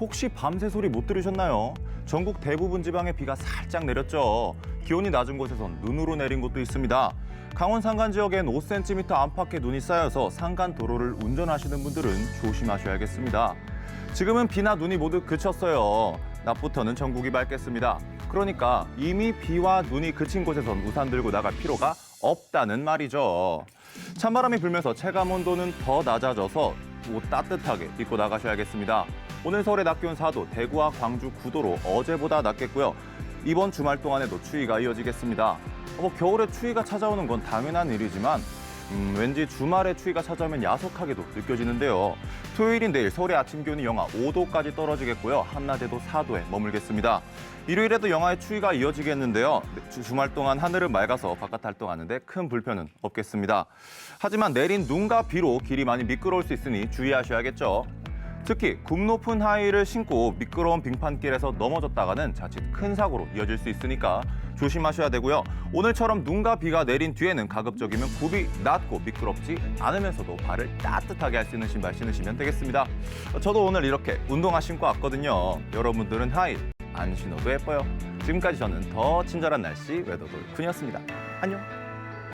혹시 밤새 소리 못 들으셨나요? 전국 대부분 지방에 비가 살짝 내렸죠. 기온이 낮은 곳에선 눈으로 내린 곳도 있습니다. 강원 산간 지역엔 5cm 안팎의 눈이 쌓여서 산간 도로를 운전하시는 분들은 조심하셔야겠습니다. 지금은 비나 눈이 모두 그쳤어요. 낮부터는 전국이 맑겠습니다. 그러니까 이미 비와 눈이 그친 곳에선 우산 들고 나갈 필요가 없다는 말이죠. 찬바람이 불면서 체감 온도는 더 낮아져서 옷 따뜻하게 입고 나가셔야겠습니다. 오늘 서울의 낮 기온 4도, 대구와 광주 9도로 어제보다 낮겠고요. 이번 주말 동안에도 추위가 이어지겠습니다. 뭐 겨울에 추위가 찾아오는 건 당연한 일이지만 음, 왠지 주말에 추위가 찾아오면 야속하게도 느껴지는데요. 토요일인 내일 서울의 아침 기온이 영하 5도까지 떨어지겠고요. 한낮에도 4도에 머물겠습니다. 일요일에도 영하의 추위가 이어지겠는데요. 주- 주말 동안 하늘은 맑아서 바깥 활동하는데 큰 불편은 없겠습니다. 하지만 내린 눈과 비로 길이 많이 미끄러울 수 있으니 주의하셔야겠죠. 특히 굽 높은 하이를 신고 미끄러운 빙판길에서 넘어졌다가는 자칫 큰 사고로 이어질 수 있으니까 조심하셔야 되고요. 오늘처럼 눈과 비가 내린 뒤에는 가급적이면 굽이 낮고 미끄럽지 않으면서도 발을 따뜻하게 할 수 있는 신발 신으시면 되겠습니다. 저도 오늘 이렇게 운동화 신고 왔거든요. 여러분들은 하이 안 신어도 예뻐요. 지금까지 저는 더 친절한 날씨 외도돌 군이었습니다. 안녕.